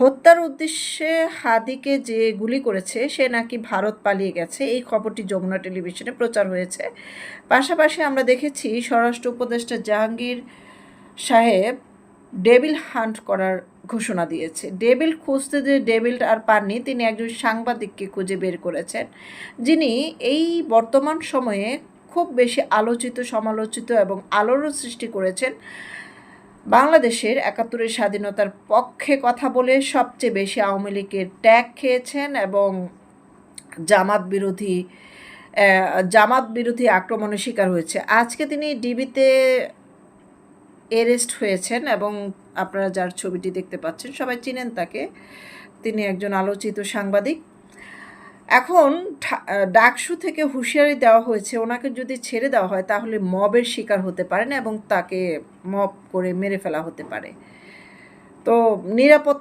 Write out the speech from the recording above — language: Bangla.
হত্যার উদ্দেশ্যে হাদিকে যে গুলি করেছে, সে নাকি ভারত পালিয়ে গেছে। এই খবরটি যমুনা টেলিভিশনে প্রচার হয়েছে। পাশাপাশি আমরা দেখেছি, স্বরাষ্ট্র উপদেষ্টা জাহাঙ্গীর সাহেব ডেভিল হান্ট করার ঘোষণা দিয়েছে। ডেভিল খুঁজতে যে ডেভিল আর পাননি, তিনি একজন সাংবাদিককে খুঁজে বের করেছেন, যিনি এই বর্তমান সময়ে খুব বেশি আলোচিত, সমালোচিত এবং আলোড়ন সৃষ্টি করেছেন বাংলাদেশের একাত্তরের স্বাধীনতার পক্ষে কথা বলে সবচেয়ে বেশি আওয়ামী লীগের ট্যাগ খেয়েছেন এবং জামাত বিরোধী জামাত বিরোধী আক্রমণের শিকার হয়েছে। আজকে তিনি ডিবিতে এরেস্ট হয়েছেন এবং আপনারা যার ছবিটি দেখতে পাচ্ছেন, সবাই চিনেন তাকে। তিনি একজন আলোচিত সাংবাদিক। এখন ডাকসু থেকে হুঁশিয়ারি দেওয়া হয়েছে, ওনাকে যদি ছেড়ে দেওয়া হয় তাহলে মবের শিকার হতে পারেন এবং তাকে মব করে মেরে ফেলা হতে পারে। তো নিরাপত্তা